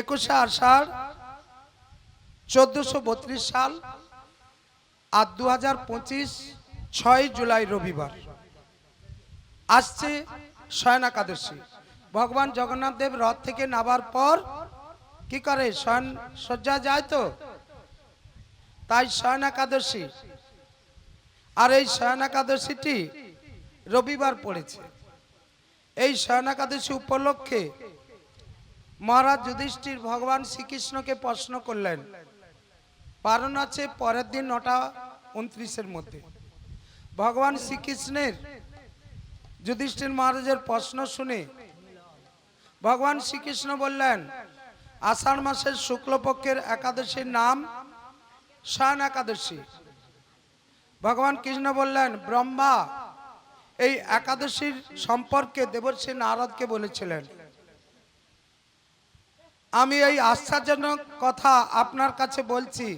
একুশে আষাঢ়, চোদ্দশো বত্রিশ সাল আর দু হাজার পঁচিশ ছয় জুলাই রবিবার। আসছে শয়ন একাদশী। ভগবান জগন্নাথ দেব রথ থেকে নামার পর কি করে? শয়ন শয্যা যায় তো? তাই শয়ন একাদশী। আর এই শয়ন একাদশীটি রবিবার পড়েছে। এই শয়ন একাদশী উপলক্ষে মহারাজ যুধিষ্ঠির ভগবান শ্রীকৃষ্ণকে প্রশ্ন করলেন, পারণ আছে পরের দিন নটা উনত্রিশের মধ্যে? ভগবান শ্রীকৃষ্ণের যুধিষ্ঠির মহারাজের প্রশ্ন শুনে ভগবান শ্রীকৃষ্ণ বললেন, আষাঢ় মাসের শুক্লপক্ষের একাদশীর নাম শান একাদশী। ভগবান কৃষ্ণ বললেন, ব্রহ্মা, এই একাদশীর সম্পর্কে দেবর্ষী নারদকে বলেছিলেন। আমি এই আশ্চর্যজনক কথা আপনার কাছে বলছি।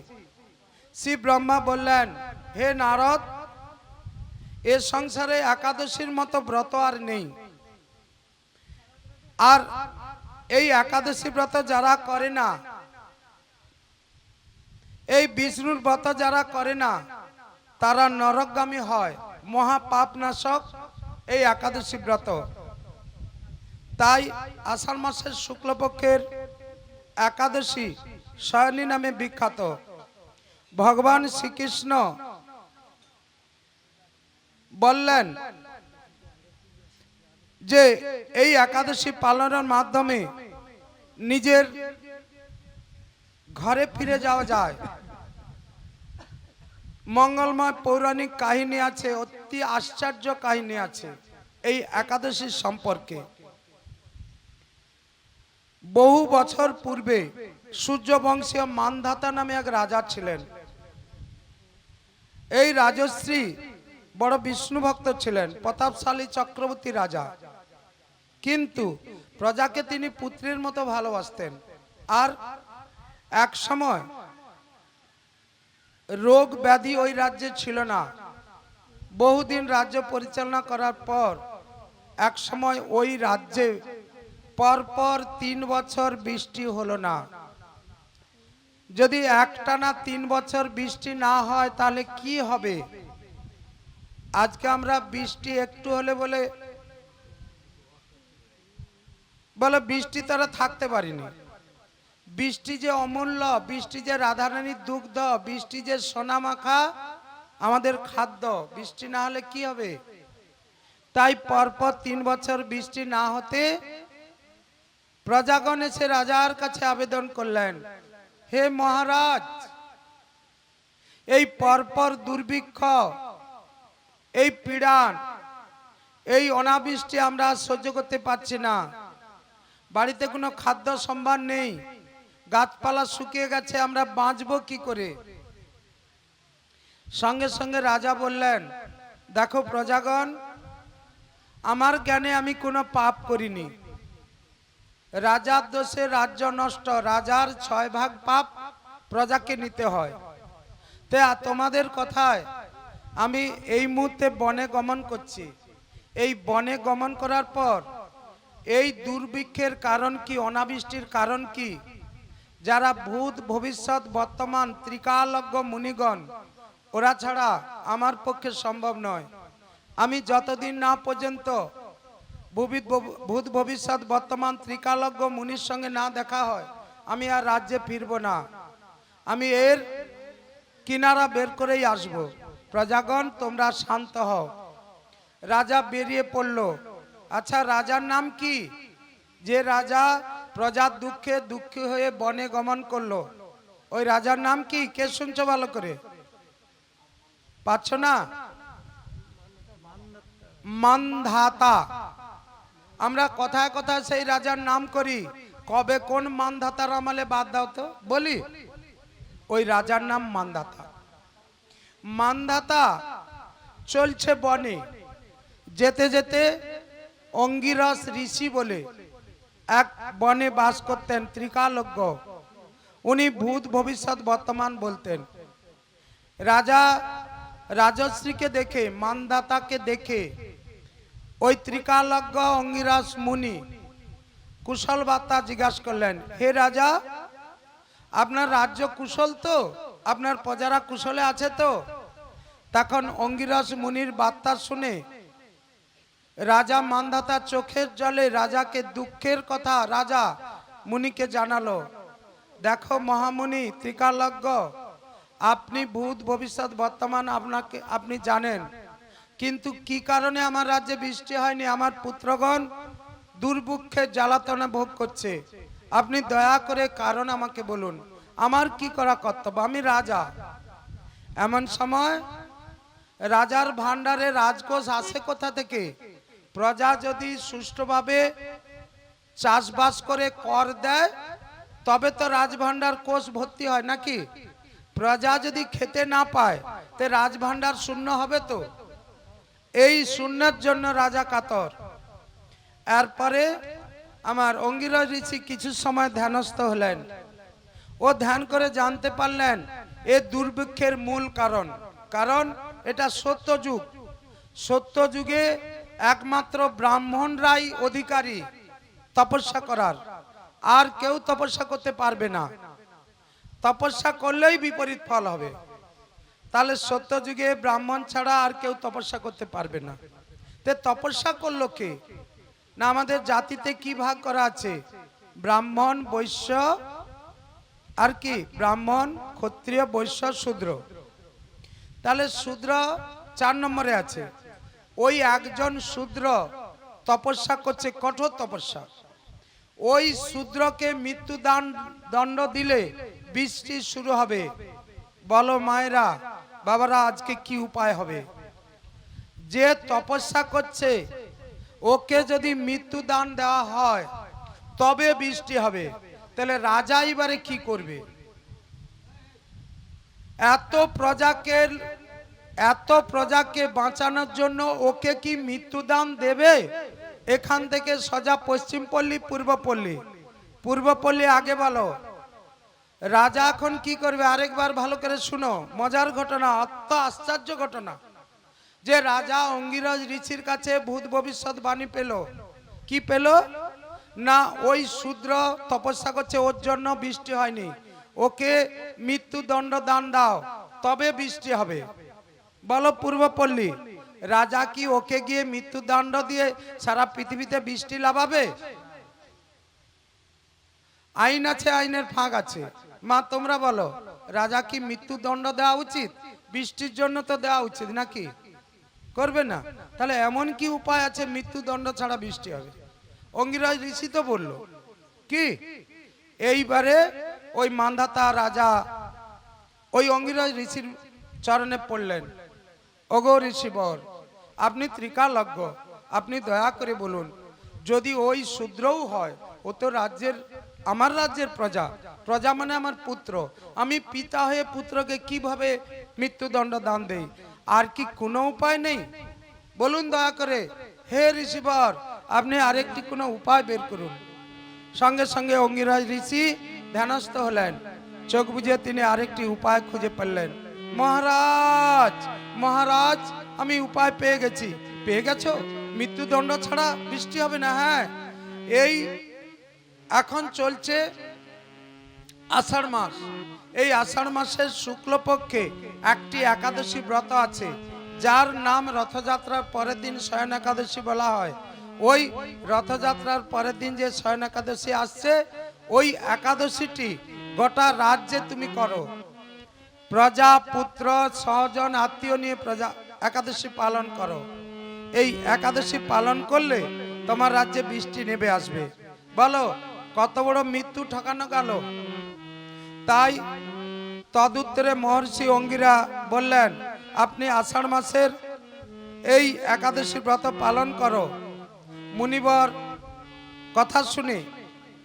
শ্রী ব্রহ্মা বললেন, হে নারদ, এ সংসারে একাদশীর মতো ব্রত আর নেই। আর এই একাদশী ব্রত যারা করে না, এই বিষ্ণুর ব্রত যারা করে না, তারা নরকগামী হয় মহা পাপ নাশক এই একাদশী ব্রত। তাই আষাঢ় মাসের শুক্লপক্ষের একাদশী শয়নী নামে বিখ্যাত। ভগবান শ্রীকৃষ্ণ বললেন যে, এই একাদশী পালনের মাধ্যমে নিজের ঘরে ফিরে যাওয়া যায়। মঙ্গলময় পৌরাণিক কাহিনী আছে, অতি আশ্চর্য কাহিনী আছে এই একাদশীর সম্পর্কে। বহু বছর পূর্বে সূর্যবংশীয় মানধাতা নামে এক রাজা ছিলেন। এই রাজশ্রী বড় বিষ্ণু ভক্ত ছিলেন, প্রতাপশালী চক্রবর্তী রাজা। কিন্তু প্রজাকে তিনি পুত্রের মতো ভালোবাসতেন। আর এক সময় রোগ ব্যাধি ওই রাজ্যে ছিল না। বহুদিন রাজ্য পরিচালনা করার পর এক সময় ওই রাজ্যে পরপর তিন বছর বৃষ্টি হলো না। যদি একটানা তিন বছর বৃষ্টি না হয়, তাহলে কি হবে? আজকে আমরা বৃষ্টি একটু হলে বলে বলে বৃষ্টি তারা থাকতে পারিনি। বৃষ্টি যে অমূল্য, বৃষ্টি যে রাধারানীর দুগ্ধ, বৃষ্টি যে সোনা মাখা আমাদের খাদ্য, বৃষ্টি না হলে কি হবে? তাই পরপর তিন বছর বৃষ্টি না হতে প্রজাগণ এসে রাজার কাছে আবেদন করলেন, হে মহারাজ, এই পরপর দুর্ভিক্ষ, এই পীড়ান, এই অনাবৃষ্টি আমরা সহ্য করতে পারছি না। বাড়িতে কোনো খাদ্য সম্ভার নেই, গাছপালা শুকিয়ে গেছে, আমরা বাঁচবো কি করে? সঙ্গে সঙ্গে রাজা বললেন, দেখো প্রজাগণ, আমার জ্ঞানে আমি কোনো পাপ করিনি। রাজার দোষে রাজ্য নষ্ট, রাজার ছয় ভাগ পাপ প্রজাকে নিতে হয়। তে তোমাদের কথায় আমি এই মুহূর্তে বনে গমন করছি। এই বনে গমন করার পর এই দুর্ভিক্ষের কারণ কি, অনাবৃষ্টির কারণ কি? যারা ভূত, ভবিষ্যৎ, বর্তমান ত্রিকালজ্ঞ মুনিগণ, ওরা ছাড়া আমার পক্ষে সম্ভব নয়। আমি যতদিন না পর্যন্ত ভূত ভবিষ্যৎ বর্তমান ত্রিকালজ্ঞ মুনির সঙ্গে না দেখা হয়, আমি আর রাজ্যে ফিরব না। আমি এর কিনারা বের করেই আসব। প্রজাগণ, তোমরা শান্ত হও। রাজা বেরিয়ে পড়ল। আচ্ছা রাজার নাম কি? যে রাজা প্রজার দুঃখে দুঃখী হয়ে বনে গমন করল। ওই রাজার নাম কি? কে শুনছো ভালো করে? পাচ্ছ না? মানধাতা। আমরা কথায় কথায় সেই রাজার নাম করি। কবে কোন মানধাতার আমলে বাদ দাও তো? বলি। ওই রাজার নাম মানধাতা। মানধাতা চলছে বনে। যেতে যেতে অঙ্গিরস ঋষি বলে এক বনে বাস করতেন ত্রিকালজ্ঞ। উনি ভূত ভবিষ্যৎ বর্তমান বলতেন। রাজা রাজশ্রীকে দেখে মানদাতাকে দেখে ওই ত্রিকালজ্ঞ অঙ্গিরাস মুনি। কুশল বার্তা জিজ্ঞাসা করলেন, হে রাজা, আপনার রাজ্য কুশল তো? আপনার প্রজারা কুশলে আছে তো? তখন অঙ্গিরস মুনির বার্তা শুনে, রাজা মান্ধাতা চোখের জলে রাজাকে দুঃখের কথা রাজা মুনিকে জানালো। দেখো মহামুনি, ত্রিকালজ্ঞ, আপনি ভূত ভবিষ্যৎ বর্তমান আপনাকে, আপনি জানেন কিন্তু কি কারণে আমার রাজ্যে বৃষ্টি হয়নি? আমার পুত্রগণ দুর্ভিক্ষের জ্বালাতনা ভোগ করছে। আপনি দয়া করে কারণ আমাকে বলুন। আমার কি করা কর্তব্য? আমি রাজা। এমন সময় রাজার ভান্ডারে রাজকোষ আসে কোথা থেকে? প্রজা যদি সুষ্ঠুভাবে চাষবাস করে কর দেয়, তবে তো রাজভান্ডার কোষ ভর্তি হয় নাকি? প্রজা যদি খেতে না পায়, তে রাজভান্ডার শূন্য হবে তো? এই শূন্যের জন্য রাজা কাতর। এরপরে আমার অঙ্গিরা ঋষি কিছু সময় ধ্যানস্থ হলেন। ও ধ্যান করে জানতে পারলেন, এ দুর্ভিক্ষের মূল কারণ। কারণ এটা সত্য যুগ। সত্য যুগে একমাত্র ব্রাহ্মণরাই অধিকারী, তপস্যা করার। আর কেউ তপস্যা করতে পারবে না। তপস্যা করলেই বিপরীত ফল হবে। তাহলে সত্য যুগে ব্রাহ্মণ ছাড়া আর কেউ তপস্যা করতে পারবে না। তে তপস্যা করল কে? না, আমাদের জাতিতে কি ভাগ করা আছে? ব্রাহ্মণ, বৈশ্য, আর কি? ব্রাহ্মণ, ক্ষত্রিয়, বৈশ্য, শূদ্র। তাহলে শূদ্র চার নম্বরে আছে। ওই একজন শূদ্র তপস্যা করছে, কঠোর তপস্যা। ওই শূদ্রকে মৃত্যুদান দণ্ড দিলে বৃষ্টি শুরু হবে। বলো মায়েরা বাবারা, আজকে কি উপায় হবে? যে তপস্যা করছে, ওকে যদি মৃত্যু দান দেওয়া হয়, তবে বৃষ্টি হবে। তাহলে রাজা এবারে কি করবে? এত প্রজাকে এত প্রজাকে বাঁচানোর জন্য ওকে কি মৃত্যুদান দেবে? এখান থেকে সোজা পশ্চিম পল্লী পূর্ব পল্লী পূর্ব পল্লী আগে বলো। রাজা এখন কি করবে? আরেকবার ভালো করে শুনো। মজার ঘটনা, অত্য আশ্চর্য ঘটনা। যে রাজা অঙ্গিরাজ ঋষির কাছে ভূত ভবিষ্যৎ বাণী পেল। কি পেল? না, ওই শূদ্র তপস্যা করছে, ওর জন্য বৃষ্টি হয়নি। ওকে মৃত্যুদণ্ড দান দাও, তবে বৃষ্টি হবে। বলো পূর্বপল্লী, রাজা কি ওকে গিয়ে মৃত্যুদণ্ড দিয়ে সারা পৃথিবীতে বৃষ্টি লাভাবে? আইন আছে, আইনের ফাঁক আছে। মা, তোমরা বলো, রাজা কি মৃত্যুদণ্ড দেওয়া উচিত? বৃষ্টির জন্য তো দেওয়া উচিত নাকি? করবে না। তাহলে এমন কি উপায় আছে মৃত্যুদণ্ড ছাড়া বৃষ্টি হবে? অঙ্গিরাজ ঋষি তো বলল, কি? এইবারে ওই মান্ধাতা রাজা, ওই অঙ্গিরাজ ঋষির চরণে পড়লেন। ওগো ঋষিবর, আপনি ত্রিকালজ্ঞ, আপনি দয়া করে বলুন, যদি ওই শূদ্রও হয়, ও তো রাজ্যের আমার রাজ্যের প্রজা। প্রজা মানে আমার পুত্র। আমি পিতা হয়ে পুত্রকে কীভাবে মৃত্যুদণ্ড দান দেই? আর কি কোনো উপায় নেই? বলুন দয়া করে, হে ঋষিবর, আপনি আরেকটি কোনো উপায় বের করুন। সঙ্গে সঙ্গে অঙ্গিরাজ ঋষি ধ্যানস্থ হলেন। চোখ বুঝে তিনি আরেকটি উপায় খুঁজে পেলেন। মহারাজ মহারাজ, আমি উপায় পেয়ে গেছি। পেয়ে গেছো? মৃত্যুদণ্ড ছাড়া বৃষ্টি হবে না হ্যাঁ? এই এখন চলছে আষাঢ় মাস। এই আষাঢ় মাসের শুক্লপক্ষে একটি একাদশী ব্রত আছে, যার নাম রথযাত্রার পরের দিন শয়ন একাদশী বলা হয়। ওই রথযাত্রার পরের দিন যে শয়ন একাদশী আসছে, ওই একাদশীটি গোটা রাজ্যে তুমি করো। প্রজা, পুত্র সহজন আত্মীয় নিয়ে প্রজা একাদশী পালন করো। এই একাদশী পালন করলে তোমার রাজ্যে বৃষ্টি নেমে আসবে। বলো কত বড় মৃত্যু ঠকানো গেল। তাই তদুত্তরে মহর্ষি অঙ্গিরা বললেন, আপনি আষাঢ় মাসের এই একাদশী ব্রত পালন করো। মুনিবর কথা শুনে,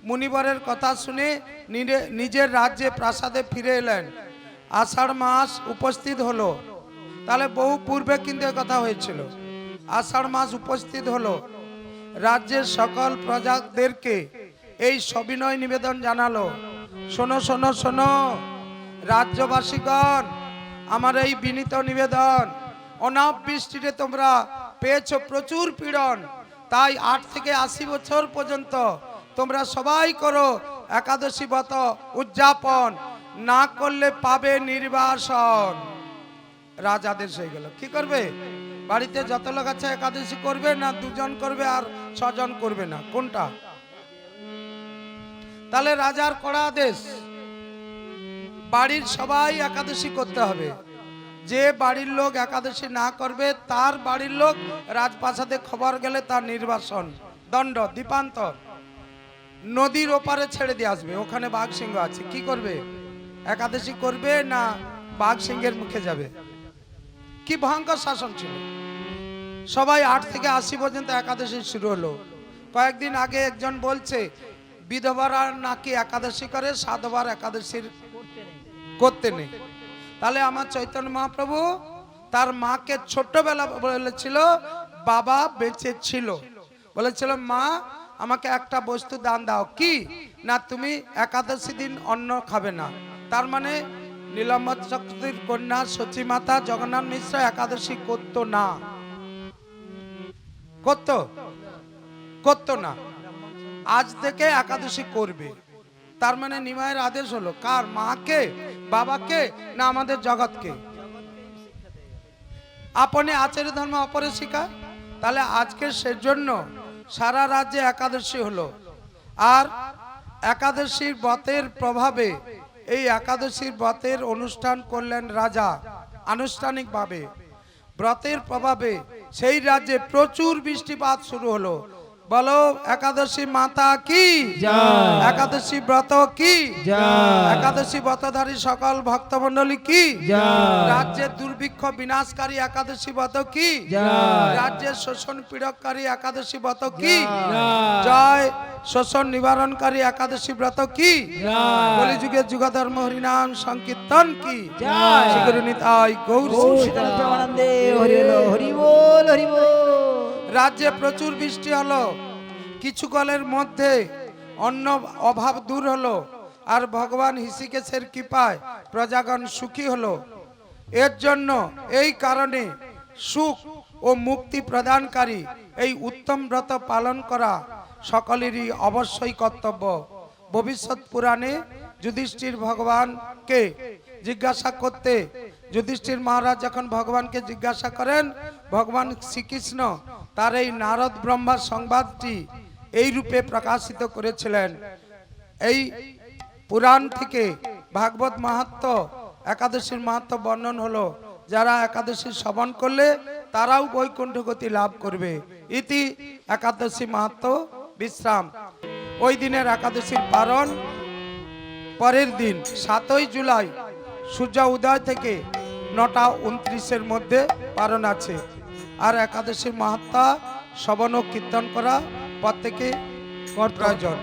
মুনিবরের কথা শুনে নিজে- নিজের রাজ্যে প্রাসাদে ফিরে এলেন। আষাঢ় মাস উপস্থিত হলো। তাহলে বহু পূর্বে কিন্তু কথা হয়েছিল। আষাঢ় মাস উপস্থিত হলো। রাজ্যের সকল প্রজাদেরকে এই সবিনয় নিবেদন জানালো। শোনো শোনো শোনো, রাজ্যবাসীগণ, আমার এই বিনীত নিবেদন, অনাপ বৃষ্টিতে তোমরা পেয়েছ প্রচুর পীড়ন, তাই আট থেকে আশি বছর পর্যন্ত তোমরা সবাই করো একাদশী ব্রত উদযাপন, না করলে পাবে নির্বাসন। রাজা আদেশ হয়ে গেল। কি করবে? বাড়িতে যত লোক আছে একাদশী করবে না দুজন করবে আর ছজন করবে না? কোনটা? তাহলে রাজার কড়া আদেশ। বাড়ির সবাই একাদশী করতে হবে। যে বাড়ির লোক একাদশী না করবে, তার বাড়ির লোক রাজপ্রাসাদে খবর গেলে তার নির্বাসন। দণ্ড, দীপান্তর। নদীর ওপারে ছেড়ে দিয়ে আসবে, ওখানে বাঘ সিংহ আছে। কি করবে? একাদশী করবে না বাঘ সিংহের মুখে যাবে? কি ভয়ঙ্কর শাসন ছিল। সবাই আট থেকে আশি পর্যন্ত একাদশী শুরু হলো। কয়েকদিন আগে একজন বলছে বিধবারা নাকি একাদশী করে, সাধবার একাদশীর করতে নেই। তাহলে আমার চৈতন্য মহাপ্রভু তার মাকে ছোট্টবেলা বলেছিল, বাবা বেঁচে ছিল। বলেছিল, মা, আমাকে একটা বস্তু দান দাও। কি? না, তুমি একাদশী দিন অন্ন খাবে না। তার মানে নীলম্বর চক্রবর্তীর কন্যা সচী মাতা জগন্নাথ মিশ্র একাদশী করতো না। করতো? করতো না। আজ থেকে একাদশী করবে। তার মানে নিমায়ের আদেশ হলো, কার মাকে, বাবাকে, না আমাদের জগৎকে? আপনি আচার্য ধর্ম অপরে শিখা তাহলে আজকে সেজন্য সারা রাজ্যে একাদশী হলো। আর একাদশীর ব্রতের প্রভাবে এই একাদশীর ব্রতের অনুষ্ঠান করলেন রাজা আনুষ্ঠানিকভাবে। ব্রতের প্রভাবে সেই রাজ্যে প্রচুর বৃষ্টিপাত শুরু হলো। বলো একাদশী মাতা কি? একাদশী ব্রত কি? একাদশী ব্রতধারী সকল ভক্তমণ্ডলী কি? জয়। রাজ্যের দুর্ভিক্ষ বিনাশকারী একাদশী ব্রত কি? জয়। রাজ্যের শোষণ পীড়ককারী একাদশী ব্রত কি? জয়। শোষণ নিবারণকারী একাদশী ব্রত কি? জয়। কলিযুগে যুগধর্ম হরিনাম সংকীর্তন কি? গৌর হরি বল হরি বল রাজ্যে প্রচুর বৃষ্টি হলো। কিছু কালের মধ্যে অন্য অভাব দূর হলো আর ভগবান হিসিকেশের কৃপায় প্রজাগণ সুখী হলো। এর জন্য এই কারণে সুখ ও মুক্তি প্রদানকারী এই উত্তম ব্রত পালন করা সকলেরই অবশ্যই কর্তব্য। ভবিষ্যৎ পুরাণে যুধিষ্ঠির ভগবানকে জিজ্ঞাসা করতে যুধিষ্ঠির মহারাজ যখন ভগবানকে জিজ্ঞাসা করেন, ভগবান শ্রীকৃষ্ণ তার এই নারদ ব্রহ্মা সংবাদটি এই রূপে প্রকাশিত করেছিলেন। এই পুরাণ থেকে ভাগবত মাহাত্ম, একাদশীর মাহাত্ম বর্ণন হলো, যারা একাদশী শ্রবণ করলে তারাও বৈকুণ্ঠ গতি লাভ করবে। ইতি একাদশী মাহাত্ম বিশ্রাম। ওই দিনের একাদশীর পারণ পরের দিন, সাতই জুলাই, সূর্য উদয় থেকে নটা উনত্রিশের মধ্যে পালন আছে। আর একাদশীর মাহাত্মা শ্রবণ ও কীর্তন করা প্রত্যেকে প্রয়োজন